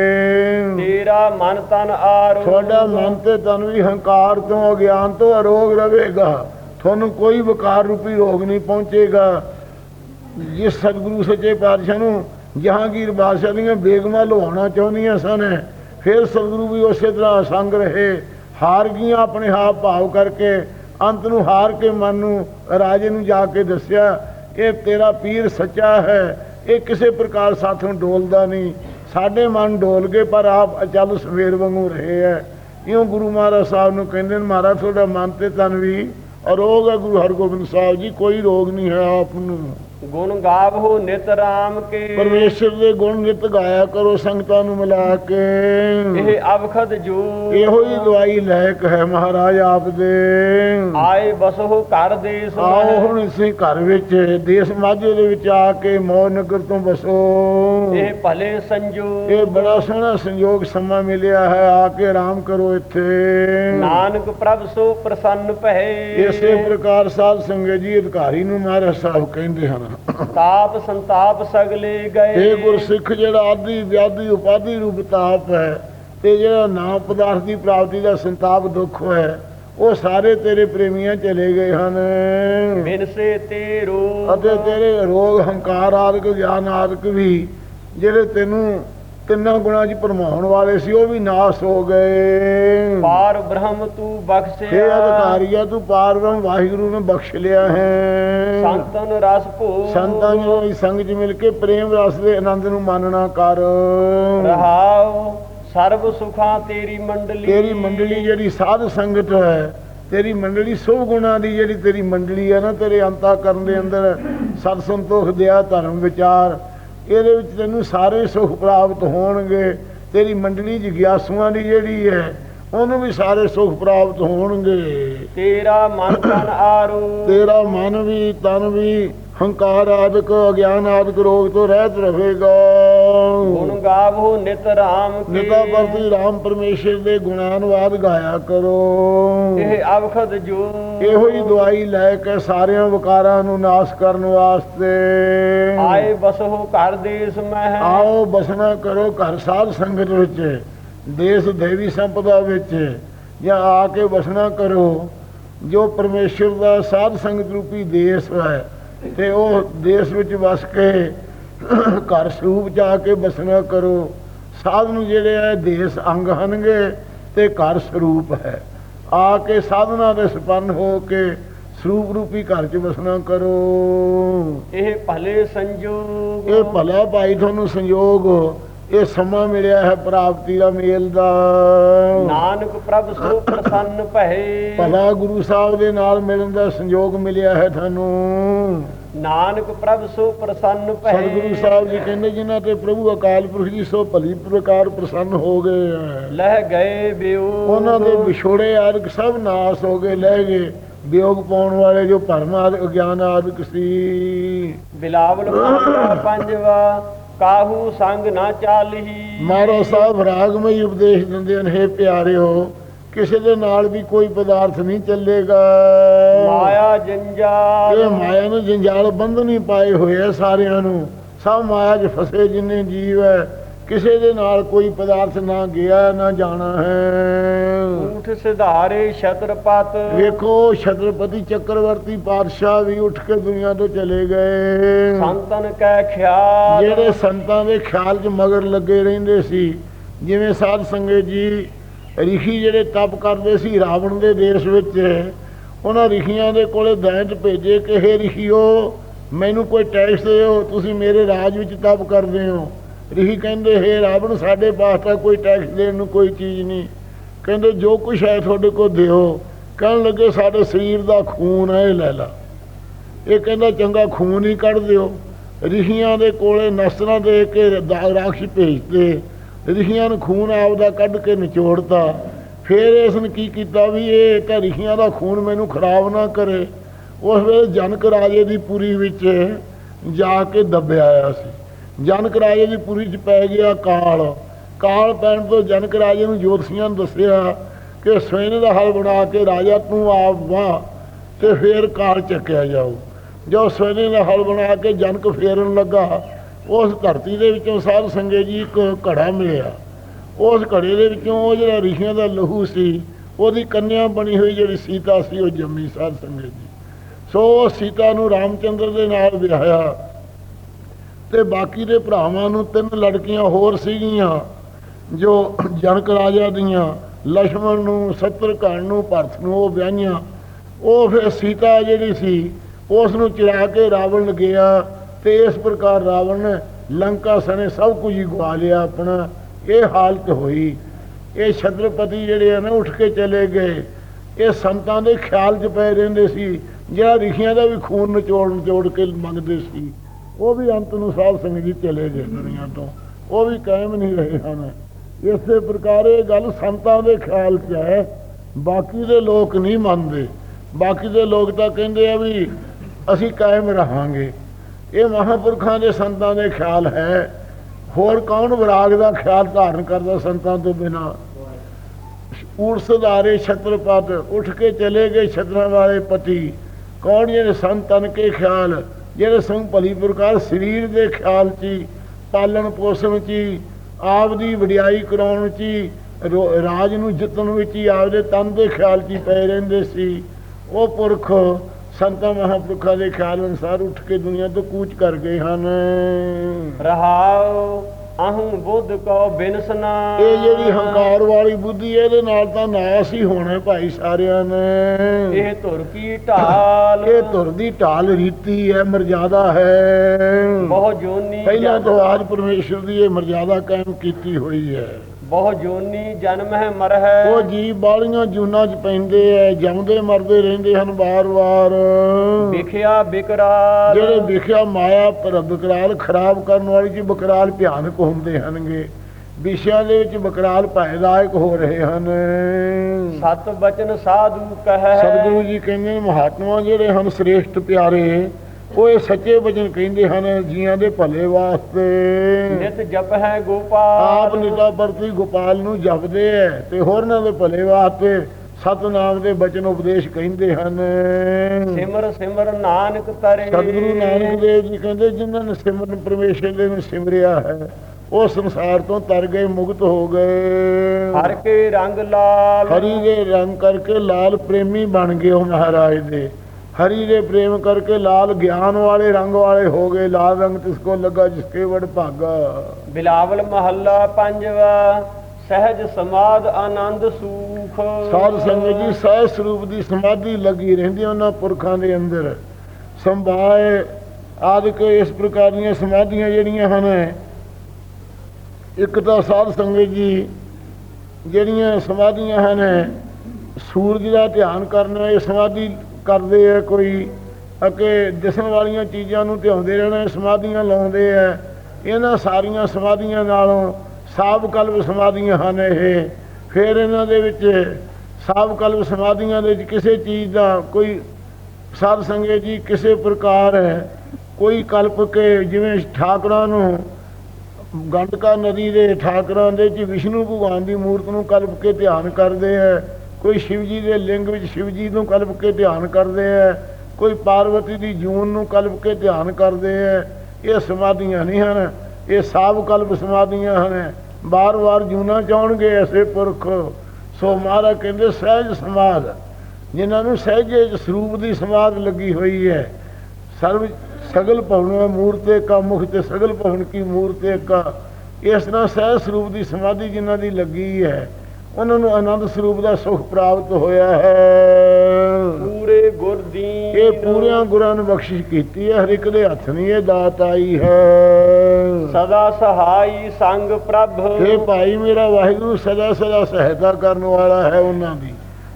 ਤੇਰਾ ਮਨ ਤਨ ਆਰੋ ਤੁਹਾਡਾ ਮਨ ਤੇ ਤਨ ਵੀ ਹੰਕਾਰ ਤੋਂ ਅਗਿਆਨ ਤੋਂ ਅਰੋਗ ਰਹੇਗਾ। ਤੁਹਾਨੂੰ ਕੋਈ ਵਿਕਾਰ ਰੂਪੀ ਰੋਗ ਨਹੀਂ ਪਹੁੰਚੇਗਾ। ਜਿਸ ਸਤਿਗੁਰੂ ਸੱਚੇ ਪਾਤਸ਼ਾਹ ਨੂੰ ਜਹਾਂਗੀਰ ਬਾਦਸ਼ਾਹ ਦੀਆਂ ਬੇਗਮਾਂ ਲੁਹਾਉਣਾ ਚਾਹੁੰਦੀਆਂ ਸਨ ਫਿਰ ਸਤਿਗੁਰੂ ਵੀ ਉਸੇ ਤਰ੍ਹਾਂ ਸੰਗ ਰਹੇ ਹਾਰ ਗਈਆਂ ਆਪਣੇ ਆਪ ਭਾਵ ਕਰਕੇ ਅੰਤ ਨੂੰ ਹਾਰ ਕੇ ਮਨ ਨੂੰ ਰਾਜੇ ਨੂੰ ਜਾ ਕੇ ਦੱਸਿਆ ਇਹ ਤੇਰਾ ਪੀਰ ਸੱਚਾ ਹੈ, ਇਹ ਕਿਸੇ ਪ੍ਰਕਾਰ ਸਾਥੋਂ ਡੋਲਦਾ ਨਹੀਂ। ਸਾਡੇ ਮਨ ਡੋਲ ਗਏ, ਪਰ ਆਪ ਅਚਲ ਸਵੇਰ ਵਾਂਗੂ ਰਹੇ ਹੈ ਇਉਂ ਗੁਰੂ ਮਹਾਰਾਜ ਸਾਹਿਬ ਨੂੰ ਕਹਿੰਦੇ ਨੇ, ਮਹਾਰਾਜ, ਤੁਹਾਡਾ ਮਨ ਤੇ ਤਨ ਵੀ ਅਰੋਗ ਹੈ ਗੁਰੂ ਹਰਗੋਬਿੰਦ ਸਾਹਿਬ ਜੀ, ਕੋਈ ਰੋਗ ਨਹੀਂ ਹੈ ਆਪ ਨੂੰ। ਗੁਣ ਗਾਵਹੁ ਨਿਤ ਰਾਮ ਕੇ। ਪਰਮੇਸ਼ਰ ਦੇ ਗੁਣ ਨਿਤ ਗਾਇਆ ਕਰੋ ਸੰਗਤਾਂ ਨੂੰ ਮਿਲਾ ਕੇ। ਇਹ ਅਵਖਦ ਜੋ ਇਹੋ ਹੀ ਦਵਾਈ ਲਾਇਕ ਹੈ ਮਹਾਰਾਜ ਆਪ ਦੇ ਆਏ ਬਸਹੁ ਘਰ ਦੇਸ ਆਓ ਮਹਿ। ਹੁਣ ਇਸੇ ਘਰ ਵਿੱਚ ਦੇਸ਼ ਮਾਝੇ ਦੇ ਵਿੱਚ ਆ ਕੇ ਮੌ ਨਗਰ ਤੋਂ ਬਸੋ। ਇਹ ਭਲੇ ਸੰਜੋਗ। ਇਹ ਬੜਾ ਸੋਹਣਾ ਸੰਯੋਗ ਸਮਾਂ ਮਿਲਿਆ ਹੈ ਆ ਕੇ ਆਰਾਮ ਕਰੋ ਇੱਥੇ। ਨਾਨਕ ਪ੍ਰਭ ਸੋ ਪ੍ਰਸੰਨ ਭਏ। ਇਸੇ ਪ੍ਰਕਾਰ ਸਾਧ ਸੰਗਤ ਜੀ ਅਧਿਕਾਰੀ ਨੂੰ ਮਹਾਰਾਜ ਸਾਹਿਬ ਕਹਿੰਦੇ ਹਨ। ਤਾਪ ਸੰਤਾਪ ਸਗਲੇ ਗਏ। ਇਹ ਗੁਰਸਿੱਖ ਜਿਹੜਾ ਆਦੀ ਵਿਆਦੀ ਉਪਾਦੀ ਰੂਪ ਤਾਪ ਹੈ ਤੇ ਜਿਹੜਾ ਨਾਮ ਪਦਾਰਥ ਦੀ ਪ੍ਰਾਪਤੀ ਦਾ ਸੰਤਾਪ ਦੁੱਖ ਹੈ ਉਹ ਸਾਰੇ ਤੇਰੇ ਪ੍ਰੇਮੀਆਂ ਚਲੇ ਗਏ ਹਨ। ਬਿਨ ਸੇ ਤੇ ਰੋਗ। ਅਤੇ ਤੇਰੇ ਰੋਗ ਹੰਕਾਰ ਆਦਿਕ ਗਿਆਨ ਆਦਿਕ ਵੀ ਜਿਹੜੇ ਤੈਨੂੰ ਤਿੰਨਾਂ ਗੁਣਾਂ 'ਚ ਭਰਮਾਉਣ ਵਾਲੇ ਸੀ ਉਹ ਵੀ ਨਾਸ ਹੋ ਗਏ। ਪਾਰ ਬ੍ਰਹਮ ਤੂੰ ਬਖਸ਼ਿਆ। ਅਧਿਕਾਰੀਆ ਤੂੰ ਪਾਰਬ੍ਰਹਮ ਵਾਹਿਗੁਰੂ ਨੇ ਬਖਸ਼ ਲਿਆ ਹੈ। ਸੰਤਨ ਰਸ ਭੋ। ਸੰਤਾਂ ਦੀ ਸੰਗ 'ਚ ਮਿਲ ਕੇ ਪ੍ਰੇਮ ਰਸ ਦੇ ਆਨੰਦ ਨੂੰ ਮਾਨਣਾ ਕਰ। ਰਹਾਉ ਸਰਬ ਸੁਖਾਂ ਤੇਰੀ ਮੰਡਲੀ। ਤੇਰੀ ਮੰਡਲੀ ਜਿਹੜੀ ਸਾਧ ਸੰਗਤ ਹੈ ਤੇਰੀ ਮੰਡਲੀ ਸਭ ਗੁਣਾਂ ਦੀ ਜਿਹੜੀ ਤੇਰੀ ਮੰਡਲੀ ਹੈ ਨਾ ਤੇਰੇ ਅੰਤਾ ਕਰਨ ਦੇ ਅੰਦਰ ਸਤ ਸੰਤੋਖ ਦਿਆ ਧਰਮ ਵਿਚਾਰ। ਇਹਦੇ ਵਿੱਚ ਤੈਨੂੰ ਸਾਰੇ ਸੁਖ ਪ੍ਰਾਪਤ ਹੋਣਗੇ। ਤੇਰੀ ਮੰਡਲੀ ਜਿਗਿਆਸੂਆਂ ਦੀ ਜਿਹੜੀ ਹੈ ਉਹਨੂੰ ਵੀ ਸਾਰੇ ਸੁਖ ਪ੍ਰਾਪਤ ਹੋਣਗੇ। ਤੇਰਾ ਮਨ ਤਨ ਆਰੋ ਤੇਰਾ ਮਨ ਵੀ ਤਨ ਵੀ ਹੰਕਾਰ ਆਦਿਕ ਅਗਿਆਨ ਆਦਿਕ ਰੋਗ ਤੋਂ ਰਹਿਤ ਰਹੇਗਾ। ਗੁਣ ਗਾਵੋ ਨਿਤ ਰਾਮ ਕੇ। ਨਿਤਾ ਵਰਤੀ ਰਾਮ ਪਰਮੇਸ਼ਰ ਦੇ ਗੁਣਾਨਵਾਦ ਗਾਇਆ ਕਰੋ। ਇਹ ਅਵਖਦ ਜੋ। ਇਹੋ ਹੀ ਦਵਾਈ ਲੈ ਕੇ ਸਾਰਿਆਂ ਵਿਕਾਰਾਂ ਨੂੰ ਨਾਸ਼ ਕਰਨ ਵਾਸਤੇ। ਆਏ ਬਸਹੁ ਘਰ ਦੇਸ ਮਹਿ ਆਓ ਬਸਣਾ ਕਰੋ ਘਰ ਸਾਧ ਸੰਗਤ ਵਿੱਚ ਦੇਸ ਦੇਵੀ ਸੰਪਦਾ ਵਿੱਚ। ਜਾਂ ਆ ਕੇ ਬਸਣਾ ਕਰੋ ਜੋ ਪਰਮੇਸ਼ਰ ਦਾ ਸਾਧ ਸੰਗਤ ਰੂਪੀ ਦੇਸ ਹੈ। ਤੇ ਉਹ ਦੇਸ਼ ਵਿੱਚ ਵਸ ਕੇ ਘਰ ਸਰੂਪ ਜਾ ਕੇ ਬਸਣਾ ਕਰੋ। ਸਾਧ ਨੂੰ ਜਿਹੜੇ ਹੈ ਦੇਸ ਅੰਗ ਹਨਗੇ ਤੇ ਘਰ ਸਰੂਪ ਹੈ। ਆ ਕੇ ਸਾਧਨਾ ਦੇ ਸੰਪੰਨ ਹੋ ਕੇ ਸਰੂਪ ਰੂਪੀ ਘਰ 'ਚ ਬਸਣਾ ਕਰੋ। ਇਹ ਭਲੇ ਸੰਜੋਗ। ਇਹ ਭਲਾ ਭਾਈ ਤੁਹਾਨੂੰ ਸੰਯੋਗ ਇਹ ਸਮਾਂ ਮਿਲਿਆ ਹੈ ਪ੍ਰਾਪਤੀ ਦਾ ਮੇਲ ਦਾ। ਨਾਨਕ ਪ੍ਰਭ ਸੋ ਪ੍ਰਸੰਨ ਭਏ। ਭਲਾ ਗੁਰੂ ਸਾਹਿਬ ਦੇ ਨਾਲ ਮਿਲਣ ਦਾ ਸੰਯੋਗ ਮਿਲਿਆ ਹੈ ਤੁਹਾਨੂੰ। ਨਾਨਕ ਪ੍ਰਭ ਸੋ ਪ੍ਰਸੰਨ ਭਏ। ਸਤਿਗੁਰੂ ਸਾਹਿਬ ਜੀ ਕਹਿੰਦੇ ਜਿਨ੍ਹਾਂ ਤੇ ਪ੍ਰਭੂ ਅਕਾਲ ਪੁਰਖ ਜੀ ਸੋ ਭਲੀ ਪ੍ਰਕਾਰ ਪ੍ਰਸੰਨ ਹੋ ਗਏ ਲਹਿ ਗਏ ਬਿਉ। ਉਹਨਾਂ ਦੇ ਵਿਛੋੜੇ ਆਦਿਕ ਸਭ ਨਾਸ ਹੋ ਗਏ। ਲੈ ਗਏ ਵਿਯੋਗ ਪਾਉਣ ਵਾਲੇ ਜੋ ਭਰਮ ਆਦਿਕ ਅਗਿਆਨ ਆਦਿਕ ਸੀ। ਬਿਲਾਵਲ ਪੰਜਵਾ। ਕਾਹੂ ਸੰਗ ਨਾ ਚਾਲਹੀ। ਮਹਾਰਾਜ ਸਾਹਿਬ ਰਾਗਮਈ ਉਪਦੇਸ਼ ਦਿੰਦੇ ਨੇ ਹੇ ਪਿਆਰਿਓ ਕਿਸੇ ਦੇ ਨਾਲ ਵੀ ਕੋਈ ਪਦਾਰਥ ਨਹੀਂ ਚੱਲੇਗਾ। ਮਾਇਆ ਜੰਜਾਲ। ਇਹ ਮਾਇਆ ਨੂੰ ਜੰਜਾਲ ਬੰਧਨ ਹੀ ਪਾਏ ਹੋਏ ਸਾਰਿਆਂ ਨੂੰ। ਸਭ ਮਾਇਆ 'ਚ ਫਸੇ ਜਿੰਨੇ ਜੀਵ ਹੈ ਕਿਸੇ ਦੇ ਨਾਲ ਕੋਈ ਪਦਾਰਥ ਨਾ ਗਿਆ ਨਾ ਜਾਣਾ ਹੈ। ਊਠ ਸਿਧਾਰੇ ਛਤਰਪਤ। ਵੇਖੋ ਛਤਰਪਤੀ ਚੱਕਰਵਰਤੀ ਪਾਤਸ਼ਾਹ ਵੀ ਉੱਠ ਕੇ ਦੁਨੀਆ ਤੋਂ ਚਲੇ ਗਏ। ਸੰਤਨ ਕੈ ਖਿਆਲ। ਜਿਹੜੇ ਸੰਤਾਂ ਦੇ ਖਿਆਲ 'ਚ ਮਗਰ ਲੱਗੇ ਰਹਿੰਦੇ ਸੀ ਜਿਵੇਂ ਸਾਧ ਸੰਗਤ ਜੀ ਰਿਸ਼ੀ ਜਿਹੜੇ ਤਪ ਕਰਦੇ ਸੀ ਰਾਵਣ ਦੇ ਦੇਸ਼ ਵਿੱਚ ਉਹਨਾਂ ਰਿਸ਼ੀਆਂ ਦੇ ਕੋਲੇ ਦੈਂਤ ਭੇਜੇ ਕਿ ਹੇ ਰਿਸ਼ੀਓ ਮੈਨੂੰ ਕੋਈ ਟੈਕਸ ਦਿਓ ਤੁਸੀਂ ਮੇਰੇ ਰਾਜ ਵਿੱਚ ਤਪ ਕਰਦੇ ਹੋ। ਰਿਸ਼ੀ ਕਹਿੰਦੇ, ਹੇ ਰਾਵਣ ਸਾਡੇ ਪਾਸ ਤਾਂ ਕੋਈ ਟੈਕਸ ਦੇਣ ਨੂੰ ਕੋਈ ਚੀਜ਼ ਨਹੀਂ। ਕਹਿੰਦੇ, ਜੋ ਕੁਛ ਹੈ ਤੁਹਾਡੇ ਕੋਲ ਦਿਓ। ਕਹਿਣ ਲੱਗੇ, ਸਾਡੇ ਸਰੀਰ ਦਾ ਖੂਨ ਹੈ, ਇਹ ਲੈ ਲਾ। ਇਹ ਕਹਿੰਦਾ, ਚੰਗਾ ਖੂਨ ਹੀ ਕੱਢ ਦਿਓ। ਰਿਸ਼ੀਆਂ ਦੇ ਕੋਲੇ ਨਸਰਾਂ ਦੇ ਕੇ ਦਾ- ਰਾਖਸ਼ ਭੇਜਦੇ। ਰਿਸ਼ੀਆਂ ਨੂੰ ਖੂਨ ਆਪਦਾ ਕੱਢ ਕੇ ਨਿਚੋੜਤਾ। ਫਿਰ ਇਸਨ ਕੀ ਕੀਤਾ ਵੀ, ਇਹ ਤਾਂ ਰਿਸ਼ੀਆਂ ਦਾ ਖੂਨ ਮੈਨੂੰ ਖਰਾਬ ਨਾ ਕਰੇ। ਉਸ ਵੇਲੇ ਜਨਕ ਰਾਜੇ ਦੀ ਪੁਰੀ ਵਿੱਚ ਜਾ ਕੇ ਦੱਬਿਆ ਆਇਆ ਸੀ। ਜਨਕ ਰਾਜੇ ਦੀ ਪੁਰੀ 'ਚ ਪੈ ਗਿਆ ਕਾਲ। ਕਾਲ ਪੈਣ ਤੋਂ ਜਨਕ ਰਾਜੇ ਨੂੰ ਜੋਤਸ਼ੀਆਂ ਨੇ ਦੱਸਿਆ ਕਿ ਸਵੇਨ ਦਾ ਹਲ ਬਣਾ ਕੇ ਰਾਜਾ ਤੂੰ ਆਪ ਵਾਹ ਤੇ ਫੇਰ ਕਾਲ ਚੱਕਿਆ ਜਾਊ। ਜੋ ਸਵੇਨੇ ਦਾ ਹਲ ਬਣਾ ਕੇ ਜਨਕ ਫੇਰਨ ਲੱਗਾ, ਉਸ ਧਰਤੀ ਦੇ ਵਿੱਚੋਂ ਸਾਧ ਸੰਗੇ ਜੀ ਇੱਕ ਘੜਾ ਮਿਲਿਆ। ਉਸ ਘੜੇ ਦੇ ਵਿੱਚੋਂ ਉਹ ਜਿਹੜਾ ਰਿਸ਼ੀਆਂ ਦਾ ਲਹੂ ਸੀ, ਉਹਦੀ ਕੰਨਿਆ ਬਣੀ ਹੋਈ ਜਿਹੜੀ ਸੀਤਾ ਸੀ, ਉਹ ਜੰਮੀ ਸਾਧ ਸੰਗੇ ਜੀ। ਸੋ ਉਹ ਸੀਤਾ ਨੂੰ ਰਾਮਚੰਦਰ ਦੇ ਨਾਲ ਵਿਆਹਿਆ। ਤੇ ਬਾਕੀ ਦੇ ਭਰਾਵਾਂ ਨੂੰ ਤਿੰਨ ਲੜਕੀਆਂ ਹੋਰ ਸੀਗੀਆਂ, ਜੋ ਜਨਕ ਰਾਜਾ ਦੀਆਂ ਲక్ష్మణ ਨੂੰ, ਸੱਤਰ ਸਤਰਕਣ ਨੂੰ, ਭਰਤ ਨੂੰ ਉਹ ਵਿਆਹੀਆਂ। ਉਹ ਫਿਰ ਸੀਤਾ ਜਿਹੜੀ ਸੀ, ਉਸ ਨੂੰ ਚਿਰਾ ਕੇ ਰਾਵਣ ਲਗਿਆ ਤੇ ਇਸ ਪ੍ਰਕਾਰ ਰਾਵਣ ਨੇ ਲੰਕਾ ਸਣੇ ਸਭ ਕੁਝ ਹੀ ਗਵਾ ਲਿਆ ਆਪਣਾ। ਇਹ ਹਾਲਤ ਹੋਈ। ਇਹ ਛਤਰਪਤੀ ਜਿਹੜੇ ਆ ਨਾ, ਉੱਠ ਕੇ ਚਲੇ ਗਏ। ਇਹ ਸੰਤਾਂ ਦੇ ਖਿਆਲ 'ਚ ਪਏ ਰਹਿੰਦੇ ਸੀ। ਜਿਹੜਾ ਰਿਖੀਆਂ ਦਾ ਵੀ ਖੂਨ ਨਚੋੜ ਨਚੋੜ ਕੇ ਮੰਗਦੇ ਸੀ। ਉਹ ਵੀ ਅੰਤ ਨੂੰ ਸਾਧ ਸੰਗਤ ਜੀ ਚਲੇ ਗਏ ਦੁਨੀਆ ਤੋਂ। ਉਹ ਵੀ ਕਾਇਮ ਨਹੀਂ ਰਹੇ ਹਨ। ਇਸੇ ਪ੍ਰਕਾਰ ਇਹ ਗੱਲ ਸੰਤਾਂ ਦੇ ਖਿਆਲ 'ਚ ਹੈ। ਬਾਕੀ ਦੇ ਲੋਕ ਨਹੀਂ ਮੰਨਦੇ। ਬਾਕੀ ਦੇ ਲੋਕ ਤਾਂ ਕਹਿੰਦੇ ਆ ਵੀ ਅਸੀਂ ਕਾਇਮ ਰਹਾਂਗੇ। ਇਹ ਮਹਾਪੁਰਖਾਂ ਦੇ ਸੰਤਾਂ ਦੇ ਖਿਆਲ ਹੈ। ਹੋਰ ਕੌਣ ਵਿਰਾਗ ਦਾ ਖਿਆਲ ਧਾਰਨ ਕਰਦਾ ਸੰਤਾਂ ਤੋਂ ਬਿਨਾ? ਊੜ ਸੁਧਾਰੇ ਛਤਰਪਤ ਉੱਠ ਕੇ ਚਲੇ ਗਏ ਛਤਰਾਂ ਵਾਲੇ ਪਤੀ। ਕੌਣ ਜਿਹੜੇ ਸੰਤਨ ਕੇ ਖਿਆਲ? ਜਿਹੜੇ ਸੰਗ ਭਲੀ ਪ੍ਰਕਾਰ ਸਰੀਰ ਦੇ ਖਿਆਲ ਚ ਹੀ, ਪਾਲਣ ਪੋਸ਼ਣ ਚ ਹੀ, ਆਪ ਦੀ ਵਡਿਆਈ ਕਰਾਉਣ ਚ ਹੀ, ਰੋ- ਰਾਜ ਨੂੰ ਜਿੱਤਣ ਵਿੱਚ ਹੀ ਆਪਦੇ ਤਨ ਦੇ ਖਿਆਲ ਚ ਹੀ ਪਏ ਰਹਿੰਦੇ ਸੀ। ਉਹ ਪੁਰਖ ਸੰਤਾਂ ਮਹਾਂਪੁਰਖਾਂ ਦੇ ਖਿਆਲ ਅਨੁਸਾਰ ਉੱਠ ਕੇ ਦੁਨੀਆ ਤੋਂ ਕੂਚ ਕਰ ਗਏ ਹਨ। ਰਹਾਉ ਅਹੰ ਬੁੱਧ ਕੋ ਬਿਨਸਨਾ ਇਹ ਜਿਹੜੀ ਹੰਕਾਰ ਵਾਲੀ ਬੁੱਧੀ ਇਹਦੇ ਨਾਲ ਤਾਂ ਨਾਸ ਹੀ ਹੋਣਾ ਭਾਈ ਸਾਰਿਆਂ ਨੇ। ਇਹ ਧੁਰ ਕੀ ਢਾਲ? ਇਹ ਧੁਰ ਦੀ ਢਾਲ ਰੀਤੀ ਹੈ ਮਰਜ਼ਾਦਾ ਹੈ। ਬਹੁ ਜੋਨੀ ਪਹਿਲਾਂ ਤੋਂ ਆਜ ਪਰਮੇਸ਼ਰ ਦੀ ਇਹ ਮਰਜ਼ਾਦਾ ਕਾਇਮ ਕੀਤੀ ਹੋਈ ਹੈ। ਬਹੁ ਜੋਨੀ ਜਨਮ ਹੈ ਮਰ ਹੈ ਉਹ ਜੀਵ ਬਾਲੀਆਂ ਜੂਨਾਂ 'ਚ ਪੈਂਦੇ ਐ ਜਿਉਂਦੇ ਮਰਦੇ ਰਹਿੰਦੇ ਹਨ ਵਾਰ-ਵਾਰ। ਵਿਖਿਆ ਬਿਕਰਾਲ। ਜਿਹੜੇ ਵਿਖਿਆ ਮਾਇਆ ਪਰ ਬਕਰਾਲ ਖਰਾਬ ਕਰਨ ਵਾਲੀ ਜੀ ਬਕਰਾਲ ਭਿਆਨਕ ਹੁੰਦੇ ਹਨਗੇ। ਵਿਸ਼ਿਆਂ ਦੇ ਵਿੱਚ ਬਕਰਾਲ ਭੈਦਾਇਕ ਹੋ ਰਹੇ ਹਨ। ਸਤ ਬਚਨ ਸਾਧੂ ਕਹੈ। ਸਤਿਗੁਰੂ ਜੀ ਕਹਿੰਦੇ ਮਹਾਤਮਾ ਜਿਹੜੇ ਹਨ ਸ੍ਰੇਸ਼ਟ ਪਿਆਰੇ। ਉਹ ਇਹ ਸੱਚੇ ਵਚਨ ਕਹਿੰਦੇ ਹਨ ਜੀਆਂ ਦੇ ਭਲੇ ਵਾਸਤੇ। ਨਿਤ ਜਪ ਹੈ ਗੋਪਾਲ। ਆਪ ਨਿਤਾ ਵਰਤੀ ਗੋਪਾਲ ਨੂੰ ਜਪਦੇ ਐ ਤੇ ਹੋਰਨਾਂ ਦੇ ਭਲੇ ਵਾਸਤੇ ਸਤਨਾਮ ਦੇ ਬਚਨ ਉਪਦੇਸ਼ ਕਹਿੰਦੇ ਹਨ। ਸਿਮਰ ਸਿਮਰ ਨਾਨਕ ਤਰੇ। ਸਤਿਗੁਰੂ ਨਾਨਕ ਦੇਵ ਜੀ ਕਹਿੰਦੇ ਜਿਨ੍ਹਾਂ ਨੇ ਸਿਮਰਨ ਪਰਮੇਸ਼ਰ ਦੇ ਨੂੰ ਸਿਮਰਿਆ ਹੈ ਉਹ ਸੰਸਾਰ ਤੋਂ ਤਰ ਗਏ ਮੁਕਤ ਹੋ ਗਏ। ਹਰ ਕੇ ਰੰਗ ਲਾਲ। ਹਰੀ ਦੇ ਰੰਗ ਕਰਕੇ ਲਾਲ ਪ੍ਰੇਮੀ ਬਣ ਗਏ ਉਹ ਮਹਾਰਾਜ ਦੇ। ਹਰੀ ਦੇ ਪ੍ਰੇਮ ਕਰਕੇ ਲਾਲ ਗਿਆਨ ਵਾਲੇ ਰੰਗ ਵਾਲੇ ਹੋ ਗਏ। ਲਾਲ ਰੰਗ ਤਿਸ ਕੋ ਲੱਗਾ ਜਿਸ ਕੇ ਵੜ ਭਾਗਾ। ਬਿਲਾਵਲ ਮਹੱਲਾ ਪੰਜਵਾ ਸਹਿਜ ਸਮਾਦ ਆਨੰਦ ਸੂਖ। ਸਾਧ ਸੰਗਤ ਜੀ ਸਹਿ ਸਰੂਪ ਦੀ ਸਮਾਧੀ ਲੱਗੀ ਰਹਿੰਦੀ ਉਹਨਾਂ ਪੁਰਖਾਂ ਦੇ ਅੰਦਰ। ਸੰਭਾਏ ਆਦਿਕ ਇਸ ਪ੍ਰਕਾਰ ਦੀਆਂ ਸਮਾਧੀਆਂ ਜਿਹੜੀਆਂ ਹਨ ਇੱਕ ਤਾਂ ਸਾਧ ਸੰਗਤ ਜੀ ਜਿਹੜੀਆਂ ਸਮਾਧੀਆਂ ਹਨ ਸੂਰਜ ਦਾ ਧਿਆਨ ਕਰਨਾ ਇਹ ਸਮਾਧੀ ਕਰਦੇ ਆ, ਕੋਈ ਅਕੇ ਦਿਸਣ ਵਾਲੀਆਂ ਚੀਜ਼ਾਂ ਨੂੰ ਧਿਆਉਂਦੇ ਰਹਿਣਾ, ਸਮਾਧੀਆਂ ਲਾਉਂਦੇ ਆ। ਇਹਨਾਂ ਸਾਰੀਆਂ ਸਮਾਧੀਆਂ ਨਾਲੋਂ ਸਾਬ ਕਲਬ ਸਮਾਧੀਆਂ ਹਨ ਇਹ। ਫਿਰ ਇਹਨਾਂ ਦੇ ਵਿੱਚ ਸਾਬ ਕਲਬ ਸਮਾਧੀਆਂ ਦੇ ਵਿੱਚ ਕਿਸੇ ਚੀਜ਼ ਦਾ ਕੋਈ ਸਾਧ ਸੰਗਤ ਜੀ ਕਿਸੇ ਪ੍ਰਕਾਰ ਹੈ। ਕੋਈ ਕਲਪ ਕੇ ਜਿਵੇਂ ਠਾਕਰਾਂ ਨੂੰ ਗੰਡਕਾ ਨਦੀ ਦੇ ਠਾਕਰਾਂ ਦੇ ਚ ਵਿਸ਼ਨੂੰ ਭਗਵਾਨ ਦੀ ਮੂਰਤ ਨੂੰ ਕਲਪ ਕੇ ਧਿਆਨ ਕਰਦੇ ਹੈ ਕੋਈ ਸ਼ਿਵ ਜੀ ਦੇ ਲਿੰਗ ਵਿੱਚ ਸ਼ਿਵ ਜੀ ਨੂੰ ਕਲਪ ਕੇ ਧਿਆਨ ਕਰਦੇ ਹੈ ਕੋਈ ਪਾਰਵਤੀ ਦੀ ਜੂਨ ਨੂੰ ਕਲਪ ਕੇ ਧਿਆਨ ਕਰਦੇ ਹੈ ਇਹ ਸਮਾਧੀਆਂ ਨਹੀਂ ਹਨ, ਇਹ ਸਾਬ ਕਲਪ ਸਮਾਧੀਆਂ ਹਨ। ਬਾਰ-ਬਾਰ ਜੂਨਾ ਚਾਉਣਗੇ ਐਸੇ ਪੁਰਖ। ਸੋ ਮਹਾਰਾਜ ਕਹਿੰਦੇ, ਸਹਿਜ ਸਮਾਧ। ਜਿਨ੍ਹਾਂ ਨੂੰ ਸਹਿਜੇ ਸਰੂਪ ਦੀ ਸਮਾਧ ਲੱਗੀ ਹੋਈ ਹੈ ਸਰਵ, ਸਗਲ ਭਵਨ ਮੂਰਤੇ ਕਾ ਮੁਖ ਤੇ ਸਗਲ ਭਵਨ ਕੀ ਮੂਰਤੇ ਕਾ ਇਸ ਤਰ੍ਹਾਂ ਸਹਿਜ ਸਰੂਪ ਦੀ ਸਮਾਧੀ ਜਿਨ੍ਹਾਂ ਦੀ ਲੱਗੀ ਹੈ ਉਹਨਾਂ ਨੂੰ ਆਨੰਦ ਸਰੂਪ ਦਾ ਸੁਖ ਪ੍ਰਾਪਤ ਹੋਇਆ ਹੈ। ਪੂਰੇ ਗੁਰ ਇਹ ਪੂਰਿਆਂ ਗੁਰਾਂ ਨੂੰ ਬਖਸ਼ਿਸ਼ ਕੀਤੀ ਹੈ ਹਰ ਇੱਕ ਦੇ ਹੱਥ ਨਹੀਂ ਇਹ ਦਾਤ ਆਈ ਹੈ। ਸਦਾ ਸਹਾਈ ਸੰਗ ਪ੍ਰਭ। ਇਹ ਭਾਈ ਮੇਰਾ ਵਾਹਿਗੁਰੂ ਸਦਾ ਸਦਾ ਸਹਾਇਤਾ ਕਰਨ ਵਾਲਾ ਹੈ ਉਹਨਾਂ ਦੀ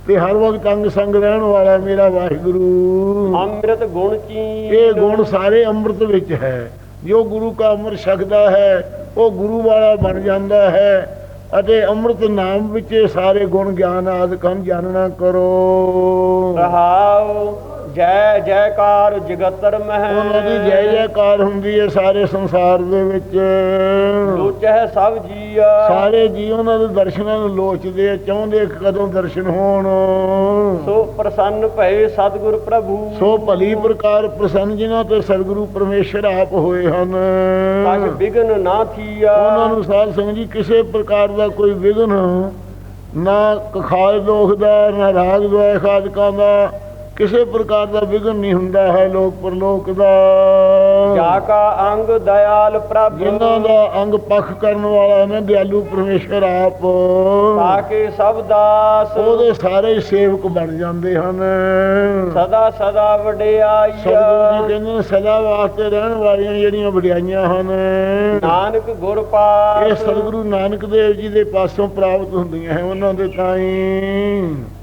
ਤੇ ਹਰ ਵਕਤ ਅੰਗ ਸੰਗ ਰਹਿਣ ਵਾਲਾ ਮੇਰਾ ਵਾਹਿਗੁਰੂ। ਅੰਮ੍ਰਿਤ ਗੁਣ ਚੀ ਇਹ ਗੁਣ ਸਾਰੇ ਅੰਮ੍ਰਿਤ ਵਿੱਚ ਹੈ। ਜੋ ਗੁਰੂ ਕਾ ਅੰਮ੍ਰਿਤ ਛਕਦਾ ਹੈ ਉਹ ਗੁਰੂ ਵਾਲਾ ਬਣ ਜਾਂਦਾ ਹੈ। ਅਤੇ ਅੰਮ੍ਰਿਤ ਨਾਮ ਵਿੱਚ ਸਾਰੇ ਗੁਣ ਗਿਆਨ ਆਦਿ ਹਨ ਜਾਣਨਾ ਕਰੋ। ਰਹਾਉ ਜੈ ਜੈਕਾਰ ਜਗਤਰ ਮਹਿ। ਉਹਨਾਂ ਦੀ ਜੈ ਜੈਕਾਰ ਹੁੰਦੀ ਹੈ ਸਾਰੇ ਸੰਸਾਰ ਦੇ ਵਿੱਚ। ਲੋਚਹਿ ਸਭ ਜੀਆ। ਸਾਰੇ ਜੀ ਉਹਨਾਂ ਦੇ ਦਰਸ਼ਨਾਂ ਨੂੰ ਲੋਚਦੇ ਆ ਚਾਹੁੰਦੇ ਕਦੋਂ ਦਰਸ਼ਨ ਹੋਣ। ਸੋ ਪ੍ਰਸੰਨ ਭਏ ਸਤਿਗੁਰ ਪ੍ਰਭੂ। ਸੋ ਭਲੀ ਪ੍ਰਕਾਰ ਪ੍ਰਸੰਨ ਜਿਨ੍ਹਾਂ ਤੇ ਸਤਿਗੁਰੂ ਪਰਮੇਸ਼ਰ ਆਪ ਹੋਏ ਹਨ। ਤਜ ਬਿਗਨ ਨਾ ਥੀਆ। ਉਹਨਾਂ ਨੂੰ ਸਾਧ ਸੰਗਤ ਜੀ ਕਿਸੇ ਪ੍ਰਕਾਰ ਦਾ ਕੋਈ ਵਿਘਨ ਨਾ ਕਖਾਲ ਦੋਖ ਦਾ ਨਾ ਰਾਗ ਦੁਆਇ ਖਾਦਕਾਂ ਦਾ ਕਿਸੇ ਪ੍ਰਕਾਰ ਦਾ ਵਿਘਨ ਨਹੀਂ ਹੁੰਦਾ ਹੈ ਲੋਕ ਪਰਲੋਕ ਦਾ। ਜਾ ਕਾ ਅੰਗ ਦਇਆਲ ਪ੍ਰਭ। ਜਿਨ੍ਹਾਂ ਦਾ ਅੰਗ ਪੱਖ ਕਰਨ ਵਾਲਾ ਨੇ ਦਿਆਲੂ ਪਰਮੇਸ਼ਰ ਆਪ। ਤਾਕੇ ਸਭ ਦਾਸ ਉਹਦੇ ਸਾਰੇ ਸੇਵਕ ਬਣ ਜਾਂਦੇ ਹਨ। ਸਦਾ ਸਦਾ ਵਡਿਆਈ। ਸਤਿਗੁਰੂ ਜੀ ਕਹਿੰਦੇ ਨੇ ਸਦਾ ਵਾਸਤੇ ਰਹਿਣ ਵਾਲੀਆਂ ਜਿਹੜੀਆਂ ਵਡਿਆਈਆਂ ਹਨ। ਨਾਨਕ ਗੁਰ ਇਹ ਸਤਿਗੁਰੂ ਨਾਨਕ ਦੇਵ ਜੀ ਦੇ ਪਾਸੋਂ ਪ੍ਰਾਪਤ ਹੁੰਦੀਆਂ ਹੈ ਉਹਨਾਂ ਦੇ ਤਾਈ